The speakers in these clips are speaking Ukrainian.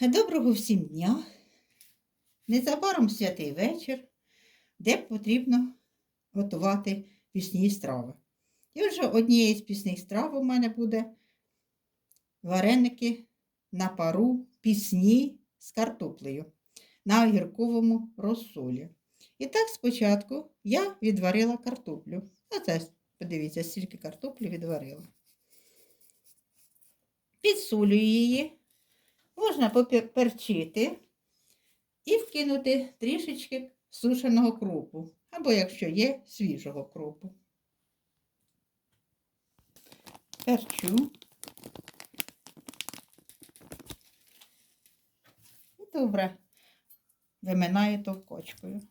Доброго всім дня. Незабаром святий вечір, де потрібно готувати пісні страви. І вже однією з пісних страв у мене буде вареники на пару пісні з картоплею на огірковому розсолі. І так спочатку я відварила картоплю. Оце, подивіться, стільки картоплі відварила. Підсолюю її можна поперчити і вкинути трішечки сушеного кропу, або якщо є свіжого кропу. Перчу. І добре виминаю товкочкою.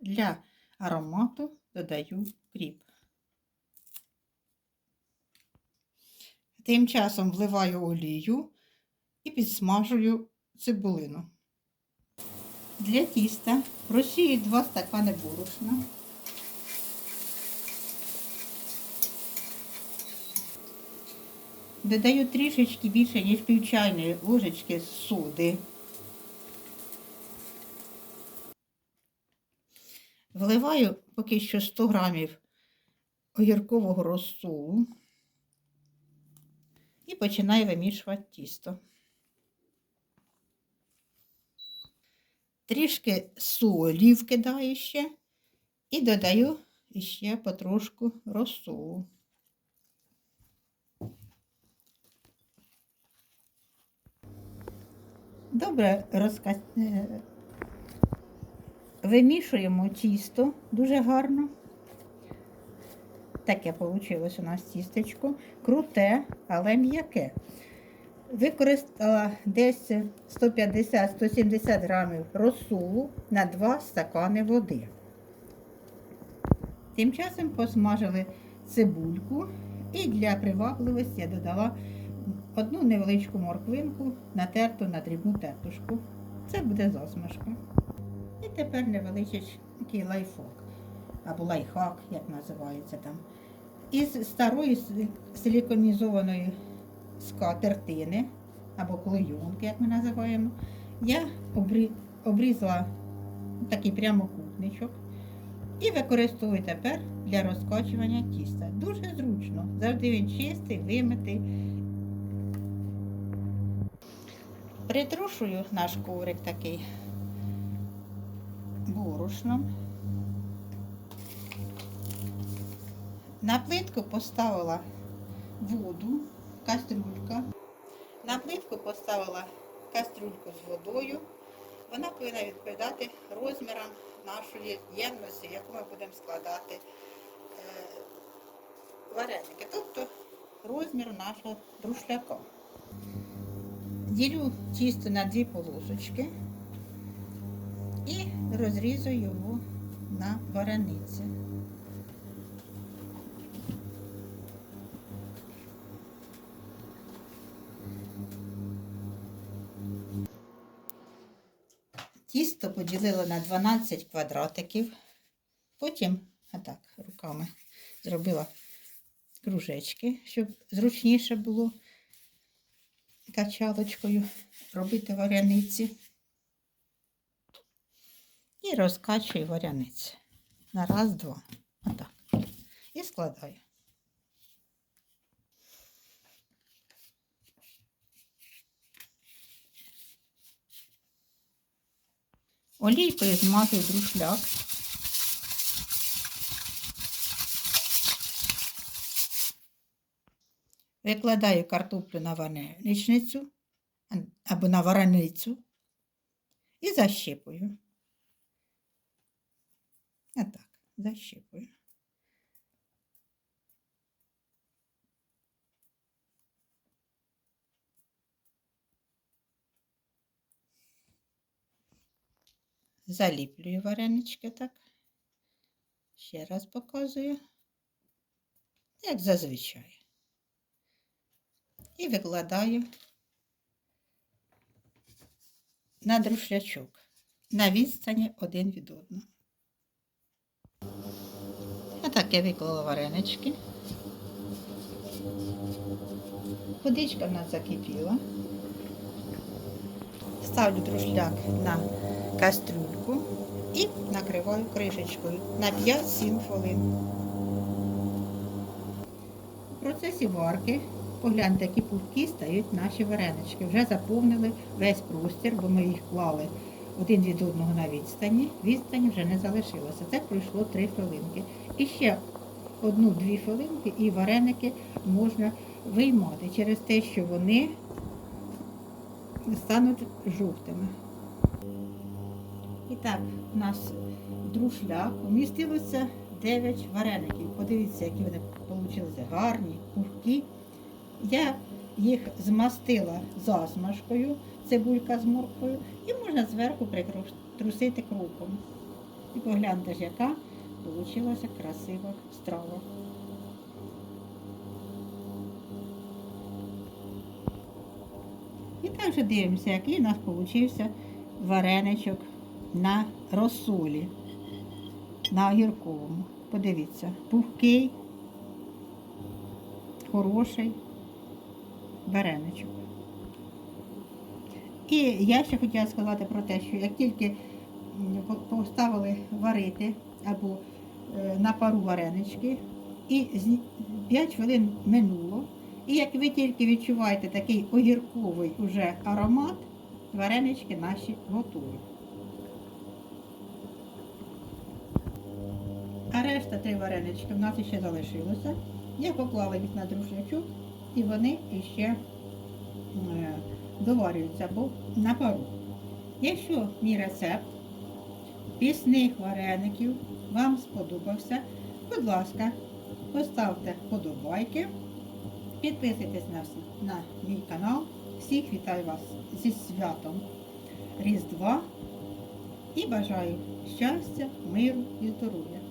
Для аромату додаю кріп. Тим часом вливаю олію і підсмажую цибулину. Для тіста просію 2 стакани борошна. Додаю трішечки більше, ніж пів чайної ложечки соди. Вливаю поки що 100 грамів огіркового розсолу і починаю вимішувати тісто. Трішки солі вкидаю ще і додаю ще потрошку розсолу. Добре розка... е, вимішуємо тісто дуже гарно. Таке вийшло у нас тістечко. Круте, але м'яке. Використала десь 150-170 грамів розсолу на 2 стакани води. Тим часом посмажили цибульку і для привабливості я додала одну невеличку морквинку, натерту на дрібну тертушку. Це буде засмажка. І тепер невеличкий лайфхак, або лайфхак, як називається там. Із старої силіконізованої скатертини або клейонки, як ми називаємо, я обрізала такий прямокутничок і використовую тепер для розкачування тіста. Дуже зручно. Завжди він чистий, вимитий. Притрушую наш коврик такий борошном. На плитку поставила воду, кастрюлька. На плитку поставила кастрюльку з водою. Вона повинна відповідати розмірам нашої ємності, яку ми будемо складати е, вареники, тобто розмір нашого друшляка. Ділю тісто на дві полосочки і розрізую його на варениці. Тісто поділила на 12 квадратиків, потім отак руками зробила кружечки, щоб зручніше було качалочкою робити варяниці. І розкачую варяниці. На раз, два. Отак. І складаю. Олійкою змазую друшляк. Викладаю картоплю на вареничницю або на вареницю і защипую. Отак, защипую. Заліплюю варенички так. Ще раз показую, як зазвичай. І викладаю на друшлячок на відстані один від одного. А так я виклала варенички. Водичка в нас закипіла. Ставлю друшляк на кастрюльку і накриваю кришечкою на 5-7 хвилин. У процесі варки погляньте, які пухкі стають наші варенички. Вже заповнили весь простір, бо ми їх клали один від одного на відстані. Відстані вже не залишилося. Це пройшло 3 хвилинки. І ще одну-дві хвилинки і вареники можна виймати через те, що вони стануть жовтими. І так, у нас друшляк умістилося 9 вареників. Подивіться, які вони вийшли гарні, пухкі. Я їх змастила засмажкою, цибулька з морквою, і можна зверху притрусити крупом. І погляньте ж, яка вийшла красива страва. І також дивимося, який у нас вийшов вареничок на розсолі, на огірковому. Подивіться, пухкий, хороший вареничок. І я ще хотіла сказати про те, що як тільки поставили варити або е, на пару варенички, і 5 хвилин минуло, і як ви тільки відчуваєте такий огірковий уже аромат, варенички наші готові. А решта три варенички в нас ще залишилося. Я поклала їх на друшлячок і вони іще е, доварюються або на пару. Якщо мій рецепт пісних вареників вам сподобався, будь ласка, поставте вподобайки, підписуйтесь на, на мій канал. Всіх вітаю вас зі святом Різдва і бажаю щастя, миру і здоров'я.